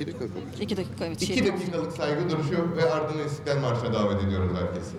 İki dakika mı? İki dakika evet. İki şey- dakikalık saygı duruşu ve ardından İstiklal Marşı'na davet ediyoruz herkesi.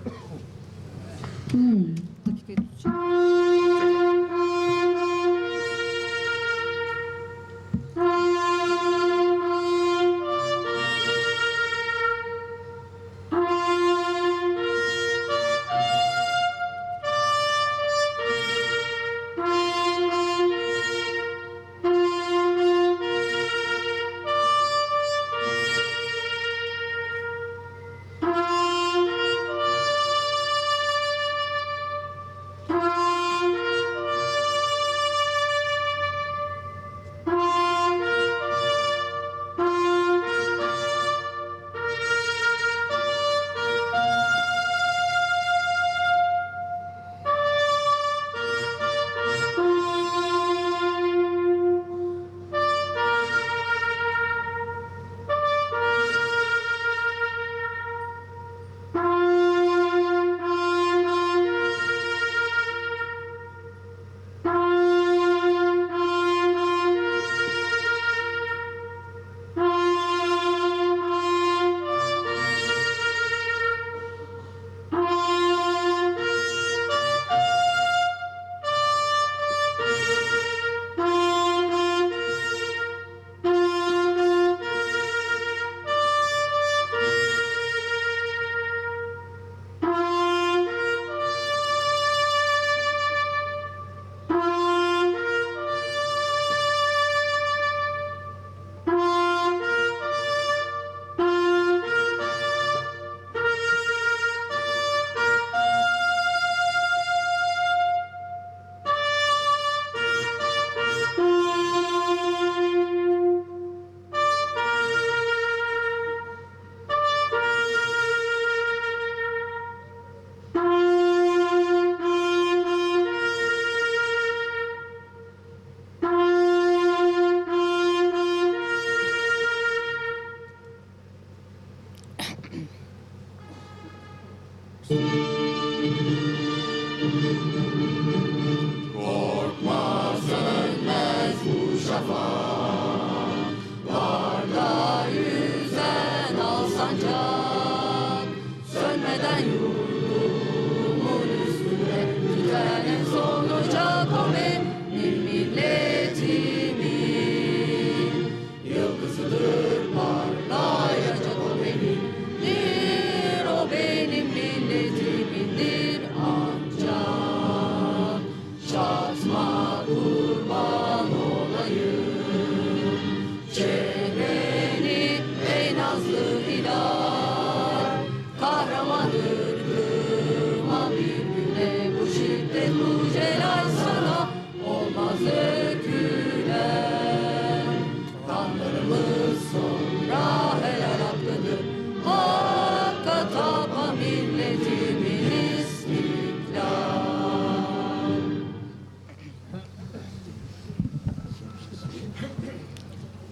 Shalom.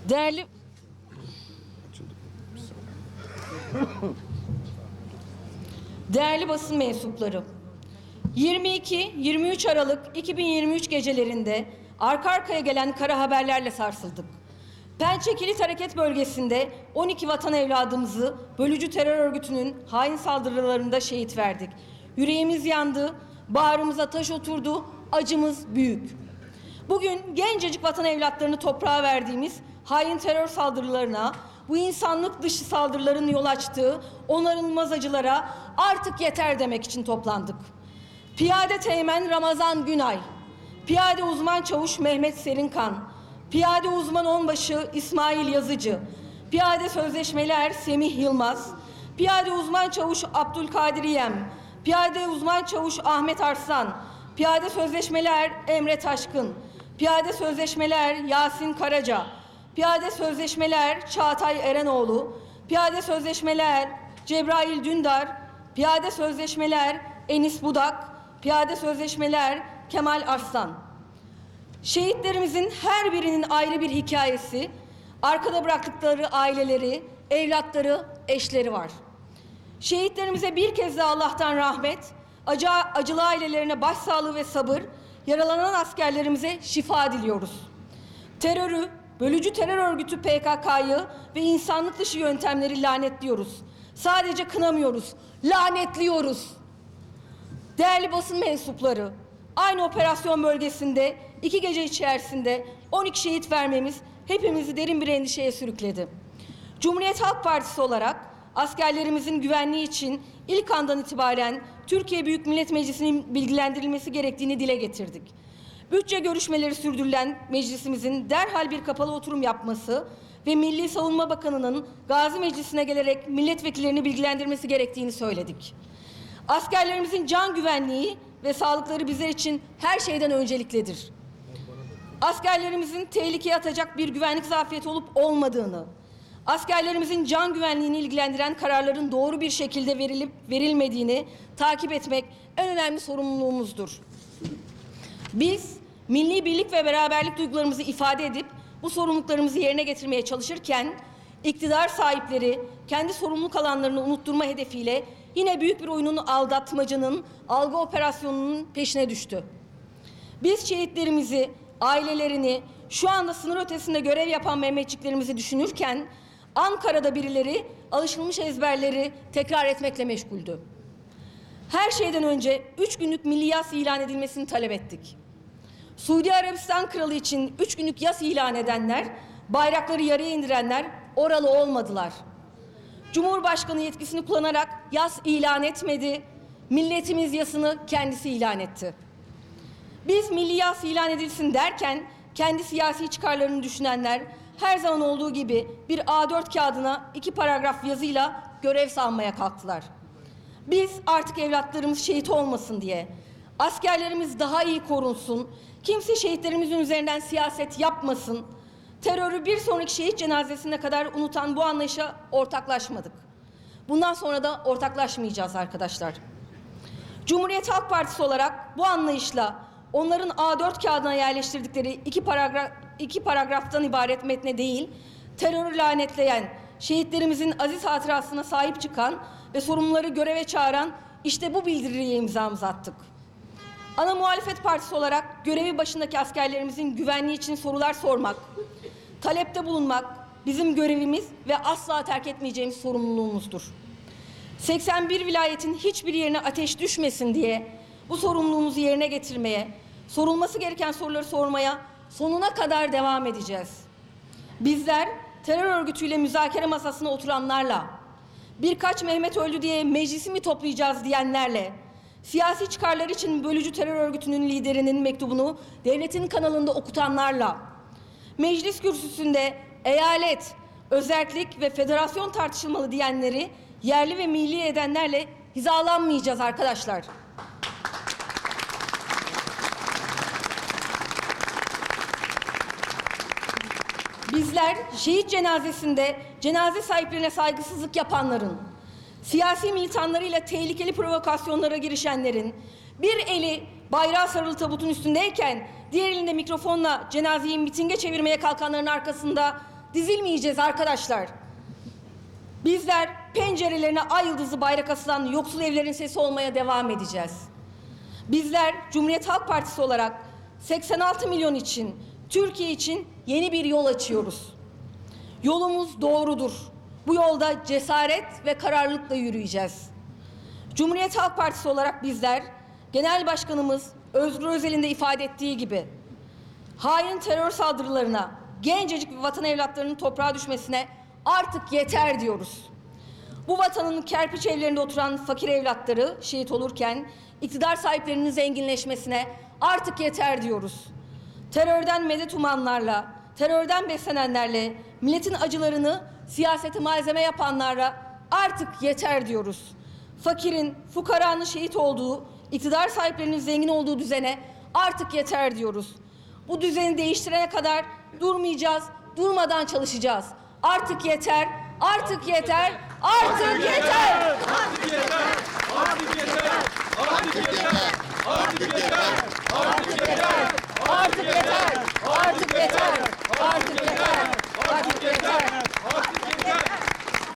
Değerli Değerli basın mensupları, 22-23 Aralık 2023 gecelerinde arka arkaya gelen kara haberlerle sarsıldık. Pençe Kilit Hareket Bölgesi'nde 12 vatan evladımızı bölücü terör örgütünün hain saldırılarında şehit verdik. Yüreğimiz yandı, bağrımıza taş oturdu, acımız büyük. Bugün gencecik vatan evlatlarını toprağa verdiğimiz hain terör saldırılarına, bu insanlık dışı saldırıların yol açtığı onarılmaz acılara artık yeter demek için toplandık. Piyade Teğmen Ramazan Günay, Piyade Uzman Çavuş Mehmet Serinkan, Piyade Uzman Onbaşı İsmail Yazıcı, Piyade Sözleşmeler Semih Yılmaz, Piyade Uzman Çavuş Abdülkadir Yem, Piyade Uzman Çavuş Ahmet Arslan, Piyade Sözleşmeler Emre Taşkın, Piyade Sözleşmeler Yasin Karaca, Piyade Sözleşmeler Çağatay Erenoğlu, Piyade Sözleşmeler Cebrail Dündar, Piyade Sözleşmeler Enis Budak, Piyade Sözleşmeler Kemal Arslan. Şehitlerimizin her birinin ayrı bir hikayesi, arkada bıraktıkları aileleri, evlatları, eşleri var. Şehitlerimize bir kez daha Allah'tan rahmet, acı, acılı ailelerine başsağlığı ve sabır, yaralanan askerlerimize şifa diliyoruz. Terörü, bölücü terör örgütü PKK'yı ve insanlık dışı yöntemleri lanetliyoruz. Sadece kınamıyoruz, lanetliyoruz. Değerli basın mensupları, aynı operasyon bölgesinde iki gece içerisinde 12 şehit vermemiz hepimizi derin bir endişeye sürükledi. Cumhuriyet Halk Partisi olarak askerlerimizin güvenliği için ilk andan itibaren Türkiye Büyük Millet Meclisi'nin bilgilendirilmesi gerektiğini dile getirdik. Bütçe görüşmeleri sürdürülen meclisimizin derhal bir kapalı oturum yapması ve Milli Savunma Bakanı'nın Gazi Meclisi'ne gelerek milletvekillerini bilgilendirmesi gerektiğini söyledik. Askerlerimizin can güvenliği ve sağlıkları bizler için her şeyden önceliklidir. Askerlerimizin tehlikeye atacak bir güvenlik zafiyeti olup olmadığını, askerlerimizin can güvenliğini ilgilendiren kararların doğru bir şekilde verilip verilmediğini takip etmek en önemli sorumluluğumuzdur. Biz milli birlik ve beraberlik duygularımızı ifade edip bu sorumluluklarımızı yerine getirmeye çalışırken iktidar sahipleri kendi sorumluluk alanlarını unutturma hedefiyle yine büyük bir oyunun aldatmacının algı operasyonunun peşine düştü. Biz şehitlerimizi, ailelerini, şu anda sınır ötesinde görev yapan Mehmetçiklerimizi düşünürken Ankara'da birileri alışılmış ezberleri tekrar etmekle meşguldü. Her şeyden önce üç günlük milli yas ilan edilmesini talep ettik. Suudi Arabistan kralı için üç günlük yas ilan edenler, bayrakları yarıya indirenler oralı olmadılar. Cumhurbaşkanı yetkisini kullanarak yas ilan etmedi, milletimiz yasını kendisi ilan etti. Biz milli yas ilan edilsin derken kendi siyasi çıkarlarını düşünenler her zaman olduğu gibi bir A4 kağıdına iki paragraf yazıyla görev salmaya kalktılar. Biz artık evlatlarımız şehit olmasın diye, askerlerimiz daha iyi korunsun, kimse şehitlerimizin üzerinden siyaset yapmasın, terörü bir sonraki şehit cenazesine kadar unutan bu anlayışa ortaklaşmadık. Bundan sonra da ortaklaşmayacağız arkadaşlar. Cumhuriyet Halk Partisi olarak bu anlayışla onların A4 kağıdına yerleştirdikleri iki, paragraf, iki paragraftan ibaret metne değil, terörü lanetleyen, şehitlerimizin aziz hatırasına sahip çıkan ve sorumluları göreve çağıran işte bu bildiriye imzamızı attık. Ana muhalefet partisi olarak görevi başındaki askerlerimizin güvenliği için sorular sormak, talepte bulunmak bizim görevimiz ve asla terk etmeyeceğimiz sorumluluğumuzdur. 81 vilayetin hiçbir yerine ateş düşmesin diye bu sorumluluğumuzu yerine getirmeye, sorulması gereken soruları sormaya sonuna kadar devam edeceğiz. Bizler terör örgütüyle müzakere masasına oturanlarla, birkaç Mehmet öldü diye meclisi mi toplayacağız diyenlerle, siyasi çıkarlar için bölücü terör örgütünün liderinin mektubunu devletin kanalında okutanlarla, meclis kürsüsünde eyalet, özellik ve federasyon tartışılmalı diyenleri yerli ve milli edenlerle hizalanmayacağız arkadaşlar. Bizler şehit cenazesinde cenaze sahiplerine saygısızlık yapanların, siyasi militanlarıyla tehlikeli provokasyonlara girişenlerin, bir eli bayrağı sarılı tabutun üstündeyken diğer elinde mikrofonla cenazeyi mitinge çevirmeye kalkanların arkasında dizilmeyeceğiz arkadaşlar. Bizler pencerelerine ay yıldızı bayrak asılan yoksul evlerin sesi olmaya devam edeceğiz. Bizler Cumhuriyet Halk Partisi olarak 86 milyon için, Türkiye için yeni bir yol açıyoruz. Yolumuz doğrudur. Bu yolda cesaret ve kararlılıkla yürüyeceğiz. Cumhuriyet Halk Partisi olarak bizler, Genel Başkanımız Özgür Özel'in de ifade ettiği gibi, hain terör saldırılarına, gencecik bir vatan evlatlarının toprağa düşmesine artık yeter diyoruz. Bu vatanın kerpiç evlerinde oturan fakir evlatları şehit olurken iktidar sahiplerinin zenginleşmesine artık yeter diyoruz. Terörden medet umanlarla, terörden beslenenlerle, milletin acılarını siyaseti malzeme yapanlara artık yeter diyoruz. Fakirin, fukaranın şehit olduğu, iktidar sahiplerinin zengin olduğu düzene artık yeter diyoruz. Bu düzeni değiştirene kadar durmayacağız, durmadan çalışacağız. Artık yeter, artık yeter, artık yeter. Artık yeter. Artık yeter. Artık yeter. Artık yeter.